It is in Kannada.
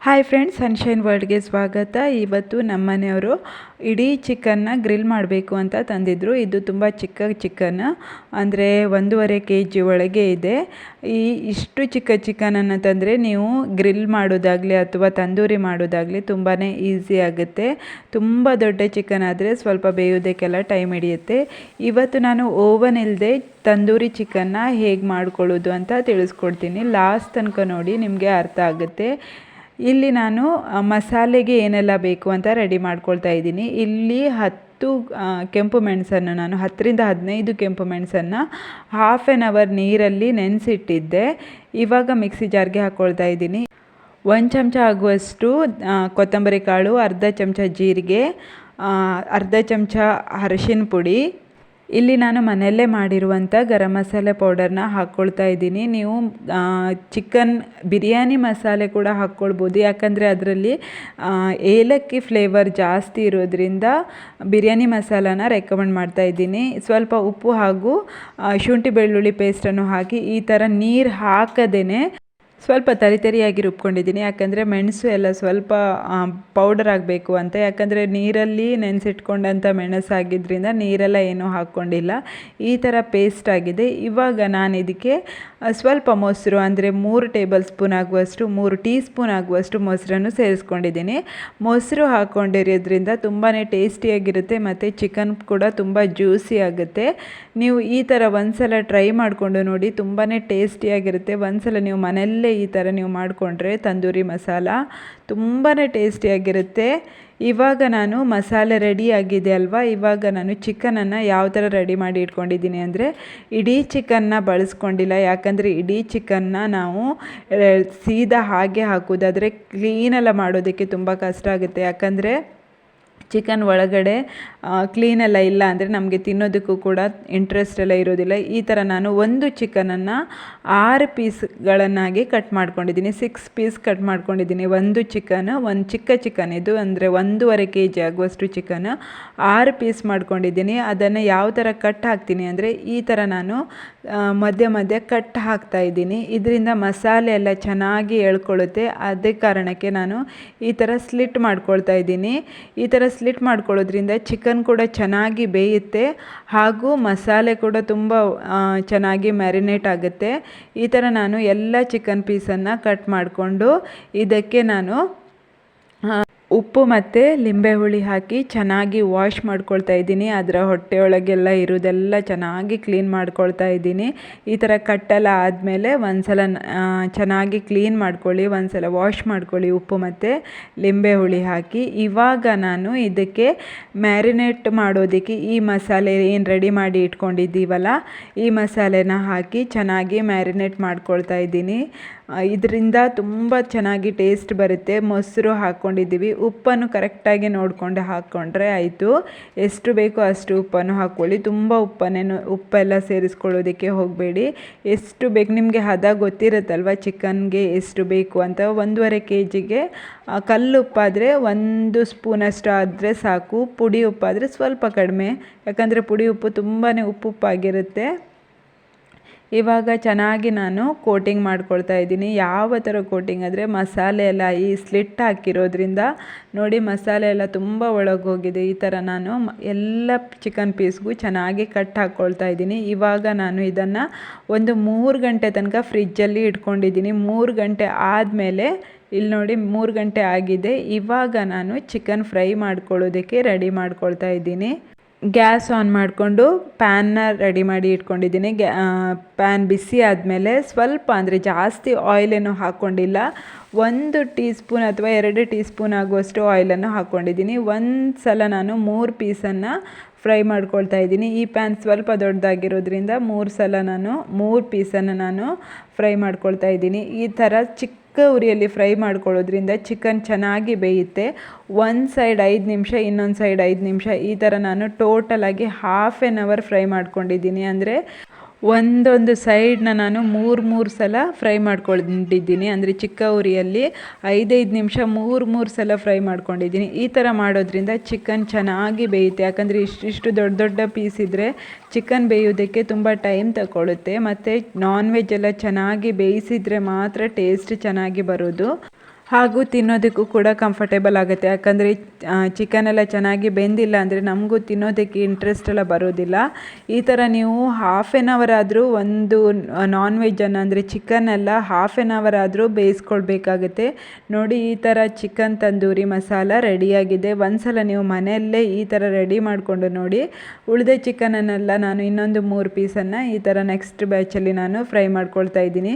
ಹಾಯ್ ಫ್ರೆಂಡ್ಸ್ ಸನ್ಶೈನ್ ವರ್ಲ್ಡ್ಗೆ ಸ್ವಾಗತ. ಇವತ್ತು ನಮ್ಮ ಮನೆಯವರು ಇಡೀ ಚಿಕನ್ನ ಗ್ರಿಲ್ ಮಾಡಬೇಕು ಅಂತ ತಂದಿದ್ದರು ಇದು ತುಂಬ ಚಿಕ್ಕ ಚಿಕನ್ ಅಂದರೆ ಒಂದೂವರೆ ಕೆ ಜಿ ಒಳಗೆ ಇದೆ. ಈ ಇಷ್ಟು ಚಿಕ್ಕ ಚಿಕನನ್ನು ತಂದರೆ ನೀವು ಗ್ರಿಲ್ ಮಾಡೋದಾಗಲಿ ಅಥವಾ ತಂದೂರಿ ಮಾಡೋದಾಗಲಿ ತುಂಬಾ ಈಸಿ ಆಗುತ್ತೆ. ತುಂಬ ದೊಡ್ಡ ಚಿಕನ್ ಆದರೆ ಸ್ವಲ್ಪ ಬೇಯೋದಕ್ಕೆಲ್ಲ ಟೈಮ್ ಹಿಡಿಯುತ್ತೆ. ಇವತ್ತು ನಾನು ಓವನ್ ಇಲ್ಲದೆ ತಂದೂರಿ ಚಿಕನ್ನ ಹೇಗೆ ಮಾಡ್ಕೊಳ್ಳೋದು ಅಂತ ತಿಳಿಸ್ಕೊಡ್ತೀನಿ. ಲಾಸ್ಟ್ ತನಕ ನೋಡಿ ನಿಮಗೆ ಅರ್ಥ ಆಗುತ್ತೆ. ಇಲ್ಲಿ ನಾನು ಮಸಾಲೆಗೆ ಏನೆಲ್ಲ ಬೇಕು ಅಂತ ರೆಡಿ ಮಾಡ್ಕೊಳ್ತಾ ಇದ್ದೀನಿ. ಇಲ್ಲಿ ಹತ್ತು ಕೆಂಪು ಮೆಣಸನ್ನು ನಾನು, ಹತ್ತರಿಂದ ಹದಿನೈದು ಕೆಂಪು ಮೆಣಸನ್ನು ಹಾಫ್ ಆ್ಯನ್ ಅವರ್ ನೀರಲ್ಲಿ ನೆನೆಸಿಟ್ಟಿದ್ದೆ. ಇವಾಗ ಮಿಕ್ಸಿ ಜಾರ್ಗೆ ಹಾಕ್ಕೊಳ್ತಾ ಇದ್ದೀನಿ. ಒಂದು ಚಮಚ ಆಗುವಷ್ಟು ಕೊತ್ತಂಬರಿ ಕಾಳು, ಅರ್ಧ ಚಮಚ ಜೀರಿಗೆ ಅರ್ಧ ಚಮಚ ಅರಶಿನ ಪುಡಿ ಇಲ್ಲಿ ನಾನು ಮನೆಯಲ್ಲೇ ಮಾಡಿರುವಂಥ ಗರಂ ಮಸಾಲೆ ಪೌಡರ್ನ ಹಾಕ್ಕೊಳ್ತಾ ಇದ್ದೀನಿ. ನೀವು ಚಿಕನ್ ಬಿರಿಯಾನಿ ಮಸಾಲೆ ಕೂಡ ಹಾಕ್ಕೊಳ್ಬೋದು. ಯಾಕಂದರೆ ಅದರಲ್ಲಿ ಏಲಕ್ಕಿ ಫ್ಲೇವರ್ ಜಾಸ್ತಿ ಇರೋದ್ರಿಂದ ಬಿರಿಯಾನಿ ಮಸಾಲಾನ ರೆಕಮೆಂಡ್ ಮಾಡ್ತಾ ಇದ್ದೀನಿ. ಸ್ವಲ್ಪ ಉಪ್ಪು ಹಾಗೂ ಶುಂಠಿ ಬೆಳ್ಳುಳ್ಳಿ ಪೇಸ್ಟನ್ನು ಹಾಕಿ ಈ ಥರ ನೀರು ಹಾಕದೇ ಸ್ವಲ್ಪ ತರಿತರಿಯಾಗಿ ರುಬ್ಕೊಂಡಿದ್ದೀನಿ. ಯಾಕಂದರೆ ಮೆಣಸು ಎಲ್ಲ ಸ್ವಲ್ಪ ಪೌಡರ್ ಆಗಬೇಕು ಅಂತ. ಯಾಕಂದರೆ ನೀರಲ್ಲಿ ನೆನೆಸಿಟ್ಕೊಂಡಂಥ ಮೆಣಸಾಗಿದ್ದರಿಂದ ನೀರೆಲ್ಲ ಏನೂ ಹಾಕ್ಕೊಂಡಿಲ್ಲ. ಈ ಥರ ಪೇಸ್ಟ್ ಆಗಿದೆ. ಇವಾಗ ನಾನು ಇದಕ್ಕೆ ಸ್ವಲ್ಪ ಮೊಸರು, ಅಂದರೆ ಮೂರು ಟೇಬಲ್ ಸ್ಪೂನ್ ಆಗುವಷ್ಟು, ಮೂರು ಟೀ ಸ್ಪೂನ್ ಆಗುವಷ್ಟು ಮೊಸರನ್ನು ಸೇರಿಸ್ಕೊಂಡಿದ್ದೀನಿ. ಮೊಸರು ಹಾಕ್ಕೊಂಡಿರೋದ್ರಿಂದ ತುಂಬಾ ಟೇಸ್ಟಿಯಾಗಿರುತ್ತೆ ಮತ್ತು ಚಿಕನ್ ಕೂಡ ತುಂಬ ಜ್ಯೂಸಿ ಆಗುತ್ತೆ. ನೀವು ಈ ಥರ ಒಂದ್ಸಲ ಟ್ರೈ ಮಾಡಿಕೊಂಡು ನೋಡಿ ತುಂಬಾ ಟೇಸ್ಟಿಯಾಗಿರುತ್ತೆ ಒಂದು ಸಲ ನೀವು ಮನೆಯಲ್ಲೇ ಈ ಥರ ನೀವು ಮಾಡಿಕೊಂಡ್ರೆ ತಂದೂರಿ ಮಸಾಲ ತುಂಬಾ ಟೇಸ್ಟಿಯಾಗಿರುತ್ತೆ. ಇವಾಗ ನಾನು ಮಸಾಲೆ ರೆಡಿ ಆಗಿದೆ ಅಲ್ವಾ? ಇವಾಗ ನಾನು ಚಿಕನನ್ನು ಯಾವ ಥರ ರೆಡಿ ಮಾಡಿ ಇಟ್ಕೊಂಡಿದ್ದೀನಿ ಅಂದರೆ ಇಡೀ ಚಿಕನ್ನ ಬಳಸ್ಕೊಂಡಿಲ್ಲ. ಯಾಕಂದರೆ ಇಡೀ ಚಿಕನ್ನ ನಾವು ಸೀದಾ ಹಾಗೆ ಹಾಕೋದಾದರೆ ಕ್ಲೀನೆಲ್ಲ ಮಾಡೋದಕ್ಕೆ ತುಂಬ ಕಷ್ಟ ಆಗುತ್ತೆ. ಯಾಕಂದರೆ ಚಿಕನ್ ಒಳಗಡೆ ಕ್ಲೀನ್ ಎಲ್ಲ ಇಲ್ಲ ಅಂದರೆ ನಮಗೆ ತಿನ್ನೋದಕ್ಕೂ ಕೂಡ ಇಂಟ್ರೆಸ್ಟ್ ಎಲ್ಲ ಇರೋದಿಲ್ಲ. ಈ ಥರ ನಾನು ಒಂದು ಚಿಕನನ್ನು ಆರು ಪೀಸ್ಗಳನ್ನಾಗಿ ಕಟ್ ಮಾಡ್ಕೊಂಡಿದ್ದೀನಿ. ಸಿಕ್ಸ್ ಪೀಸ್ ಕಟ್ ಮಾಡ್ಕೊಂಡಿದ್ದೀನಿ. ಒಂದು ಚಿಕನ್ ಒಂದು ಚಿಕ್ಕ ಚಿಕನ್ ಇದು, ಅಂದರೆ ಒಂದೂವರೆ ಕೆ ಜಿ ಆಗುವಷ್ಟು ಚಿಕನ್ ಆರು ಪೀಸ್ ಮಾಡ್ಕೊಂಡಿದ್ದೀನಿ. ಅದನ್ನು ಯಾವ ಥರ ಕಟ್ ಹಾಕ್ತೀನಿ ಅಂದರೆ ಈ ಥರ ನಾನು ಮಧ್ಯ ಮಧ್ಯ ಕಟ್ ಹಾಕ್ತಾ ಇದ್ದೀನಿ. ಇದರಿಂದ ಮಸಾಲೆ ಎಲ್ಲ ಚೆನ್ನಾಗಿ ಎಳ್ಕೊಳ್ಳುತ್ತೆ. ಅದೇ ಕಾರಣಕ್ಕೆ ನಾನು ಈ ಥರ ಸ್ಲಿಟ್ ಮಾಡ್ಕೊಳ್ತಾ ಇದ್ದೀನಿ. ಈ ಥರ ಸ್ಲಿಟ್ ಮಾಡ್ಕೊಳ್ಳೋದ್ರಿಂದ ಚಿಕನ್ ಕೂಡ ಚೆನ್ನಾಗಿ ಬೇಯುತ್ತೆ ಹಾಗೂ ಮಸಾಲೆ ಕೂಡ ತುಂಬ ಚೆನ್ನಾಗಿ ಮ್ಯಾರಿನೇಟ್ ಆಗುತ್ತೆ. ಈ ಥರ ನಾನು ಎಲ್ಲ ಚಿಕನ್ ಪೀಸನ್ನು ಕಟ್ ಮಾಡಿಕೊಂಡು ಇದಕ್ಕೆ ನಾನು ಉಪ್ಪು ಮತ್ತು ಲಿಂಬೆ ಹುಳಿ ಹಾಕಿ ಚೆನ್ನಾಗಿ ವಾಶ್ ಮಾಡ್ಕೊಳ್ತಾ ಇದ್ದೀನಿ. ಅದರ ಹೊಟ್ಟೆಯೊಳಗೆಲ್ಲ ಇರೋದೆಲ್ಲ ಚೆನ್ನಾಗಿ ಕ್ಲೀನ್ ಮಾಡ್ಕೊಳ್ತಾ ಇದ್ದೀನಿ. ಈ ಥರ ಕಟ್ಟೆಲ್ಲ ಆದಮೇಲೆ ಒಂದು ಸಲ ಚೆನ್ನಾಗಿ ಕ್ಲೀನ್ ಮಾಡ್ಕೊಳ್ಳಿ. ಒಂದು ಸಲ ವಾಶ್ ಮಾಡ್ಕೊಳ್ಳಿ ಉಪ್ಪು ಮತ್ತು ಲಿಂಬೆ ಹುಳಿ ಹಾಕಿ. ಇವಾಗ ನಾನು ಇದಕ್ಕೆ ಮ್ಯಾರಿನೇಟ್ ಮಾಡೋದಕ್ಕೆ ಈ ಮಸಾಲೆ ಏನು ರೆಡಿ ಮಾಡಿ ಇಟ್ಕೊಂಡಿದ್ದೀವಲ್ಲ, ಈ ಮಸಾಲೆನ ಹಾಕಿ ಚೆನ್ನಾಗಿ ಮ್ಯಾರಿನೇಟ್ ಮಾಡ್ಕೊಳ್ತಾ ಇದ್ದೀನಿ. ಇದರಿಂದ ತುಂಬ ಚೆನ್ನಾಗಿ ಟೇಸ್ಟ್ ಬರುತ್ತೆ. ಮೊಸರು ಹಾಕ್ಕೊಂಡಿದ್ದೀವಿ ಉಪ್ಪನ್ನು ಕರೆಕ್ಟಾಗಿ ನೋಡಿಕೊಂಡು ಹಾಕ್ಕೊಂಡ್ರೆ ಆಯಿತು. ಎಷ್ಟು ಬೇಕೋ ಅಷ್ಟು ಉಪ್ಪನ್ನು ಹಾಕ್ಕೊಳ್ಳಿ. ತುಂಬ ಉಪ್ಪನ್ನೇನು ಉಪ್ಪೆಲ್ಲ ಸೇರಿಸ್ಕೊಳ್ಳೋದಕ್ಕೆ ಹೋಗಬೇಡಿ. ಎಷ್ಟು ಬೇಕು, ನಿಮಗೆ ಹದ ಗೊತ್ತಿರುತ್ತಲ್ವ ಚಿಕನ್ಗೆ ಎಷ್ಟು ಬೇಕು ಅಂತ? ಒಂದೂವರೆ ಕೆ ಜಿಗೆ ಕಲ್ಲು ಉಪ್ಪಾದರೆ ಒಂದು ಸ್ಪೂನಷ್ಟು ಆದರೆ ಸಾಕು. ಪುಡಿ ಉಪ್ಪಾದರೆ ಸ್ವಲ್ಪ ಕಡಿಮೆ. ಯಾಕಂದರೆ ಪುಡಿ ಉಪ್ಪು ತುಂಬಾ ಉಪ್ಪು ಉಪ್ಪಾಗಿರುತ್ತೆ. ಇವಾಗ ಚೆನ್ನಾಗಿ ನಾನು ಕೋಟಿಂಗ್ ಮಾಡ್ಕೊಳ್ತಾ ಇದ್ದೀನಿ. ಯಾವ ಥರ ಕೋಟಿಂಗ್ ಅಂದರೆ ಮಸಾಲೆ ಎಲ್ಲ ಈ ಸ್ಲಿಟ್ ಹಾಕಿರೋದ್ರಿಂದ ನೋಡಿ ಮಸಾಲೆ ಎಲ್ಲ ತುಂಬ ಒಳಗೆ ಹೋಗಿದೆ ಈ ಥರ ನಾನು ಎಲ್ಲ ಚಿಕನ್ ಪೀಸ್ಗೂ ಚೆನ್ನಾಗಿ ಕಟ್ ಹಾಕ್ಕೊಳ್ತಾ ಇದ್ದೀನಿ. ಇವಾಗ ನಾನು ಇದನ್ನು ಒಂದು ಮೂರು ಗಂಟೆ ತನಕ ಫ್ರಿಜ್ಜಲ್ಲಿ ಇಟ್ಕೊಂಡಿದ್ದೀನಿ. ಮೂರು ಗಂಟೆ ಆದಮೇಲೆ ಇಲ್ಲಿ ನೋಡಿ ಮೂರು ಗಂಟೆ ಆಗಿದೆ. ಇವಾಗ ನಾನು ಚಿಕನ್ ಫ್ರೈ ಮಾಡ್ಕೊಳ್ಳೋದಕ್ಕೆ ರೆಡಿ ಮಾಡ್ಕೊಳ್ತಾ ಇದ್ದೀನಿ. ಗ್ಯಾಸ್ ಆನ್ ಮಾಡಿಕೊಂಡು ಪ್ಯಾನ್ನ ರೆಡಿ ಮಾಡಿ ಇಟ್ಕೊಂಡಿದ್ದೀನಿ. ಗ್ಯಾ ಪ್ಯಾನ್ ಬಿಸಿ ಆದಮೇಲೆ ಸ್ವಲ್ಪ ಅಂದರೆ ಜಾಸ್ತಿ ಆಯಿಲೇನು ಹಾಕ್ಕೊಂಡಿಲ್ಲ. ಒಂದು ಟೀ ಸ್ಪೂನ್ ಅಥವಾ ಎರಡು ಟೀ ಸ್ಪೂನ್ ಆಗುವಷ್ಟು ಆಯಿಲನ್ನು ಹಾಕ್ಕೊಂಡಿದ್ದೀನಿ. ಒಂದು ಸಲ ನಾನು ಮೂರು ಪೀಸನ್ನು ಫ್ರೈ ಮಾಡ್ಕೊಳ್ತಾ ಇದ್ದೀನಿ. ಈ ಪ್ಯಾನ್ ಸ್ವಲ್ಪ ದೊಡ್ಡದಾಗಿರೋದ್ರಿಂದ ಮೂರು ಸಲ ನಾನು ಮೂರು ಪೀಸನ್ನು ನಾನು ಫ್ರೈ ಮಾಡ್ಕೊಳ್ತಾ ಇದ್ದೀನಿ. ಈ ಥರ ಚಿಕ್ಕ ಉರಿಯಲ್ಲಿ ಫ್ರೈ ಮಾಡ್ಕೊಳ್ಳೋದ್ರಿಂದ ಚಿಕನ್ ಚೆನ್ನಾಗಿ ಬೇಯುತ್ತೆ. ಒಂದು ಸೈಡ್ ಐದು ನಿಮಿಷ, ಇನ್ನೊಂದು ಸೈಡ್ ಐದು ನಿಮಿಷ. ಈ ಥರ ನಾನು ಟೋಟಲಾಗಿ ಹಾಫ್ ಆ್ಯನ್ ಅವರ್ ಫ್ರೈ ಮಾಡ್ಕೊಂಡಿದ್ದೀನಿ. ಅಂದರೆ ಒಂದೊಂದು ಸೈಡ್ನ ನಾನು ಮೂರು ಮೂರು ಸಲ ಫ್ರೈ ಮಾಡ್ಕೊಂಡಿದ್ದೀನಿ. ಅಂದರೆ ಚಿಕ್ಕ ಉರಿಯಲ್ಲಿ ಐದೈದು ನಿಮಿಷ ಮೂರು ಮೂರು ಸಲ ಫ್ರೈ ಮಾಡ್ಕೊಂಡಿದ್ದೀನಿ. ಈ ಥರ ಮಾಡೋದ್ರಿಂದ ಚಿಕನ್ ಚೆನ್ನಾಗಿ ಬೇಯುತ್ತೆ. ಯಾಕಂದರೆ ಇಷ್ಟಿಷ್ಟು ದೊಡ್ಡ ದೊಡ್ಡ ಪೀಸ್ ಇದ್ದರೆ ಚಿಕನ್ ಬೇಯೋದಕ್ಕೆ ತುಂಬ ಟೈಮ್ ತಗೊಳ್ಳುತ್ತೆ ಮತ್ತು ನಾನ್ ವೆಜ್ ಎಲ್ಲ ಚೆನ್ನಾಗಿ ಬೇಯಿಸಿದರೆ ಮಾತ್ರ ಟೇಸ್ಟ್ ಚೆನ್ನಾಗಿ ಬರೋದು. ಹಾಗೂ ತಿನ್ನೋದಕ್ಕೂ ಕೂಡ ಕಂಫರ್ಟೇಬಲ್ ಆಗುತ್ತೆ. ಯಾಕಂದರೆ ಚಿಕನ್ ಎಲ್ಲ ಚೆನ್ನಾಗಿ ಬೆಂದಿಲ್ಲ ಅಂದರೆ ನಮಗೂ ತಿನ್ನೋದಕ್ಕೆ ಇಂಟ್ರೆಸ್ಟ್ ಎಲ್ಲ ಬರೋದಿಲ್ಲ. ಈ ಥರ ನೀವು ಹಾಫ್ ಆನ್ ಅವರ್ ಆದರೂ ಒಂದು ನಾನ್ ವೆಜ್ಜನ್ನು ಅಂದರೆ ಚಿಕನ್ ಎಲ್ಲ ಹಾಫ್ ಆನ್ ಅವರ್ ಆದರೂ ಬೇಯಿಸ್ಕೊಳ್ಬೇಕಾಗುತ್ತೆ. ನೋಡಿ, ಈ ಥರ ಚಿಕನ್ ತಂದೂರಿ ಮಸಾಲ ರೆಡಿಯಾಗಿದೆ. ಒಂದ್ಸಲ ನೀವು ಮನೆಯಲ್ಲೇ ಈ ಥರ ರೆಡಿ ಮಾಡಿಕೊಂಡು ನೋಡಿ. ಉಳಿದ ಚಿಕನನ್ನೆಲ್ಲ ನಾನು ಇನ್ನೊಂದು ಮೂರು ಪೀಸನ್ನು ಈ ಥರ ನೆಕ್ಸ್ಟ್ ಬ್ಯಾಚಲ್ಲಿ ನಾನು ಫ್ರೈ ಮಾಡ್ಕೊಳ್ತಾ ಇದ್ದೀನಿ.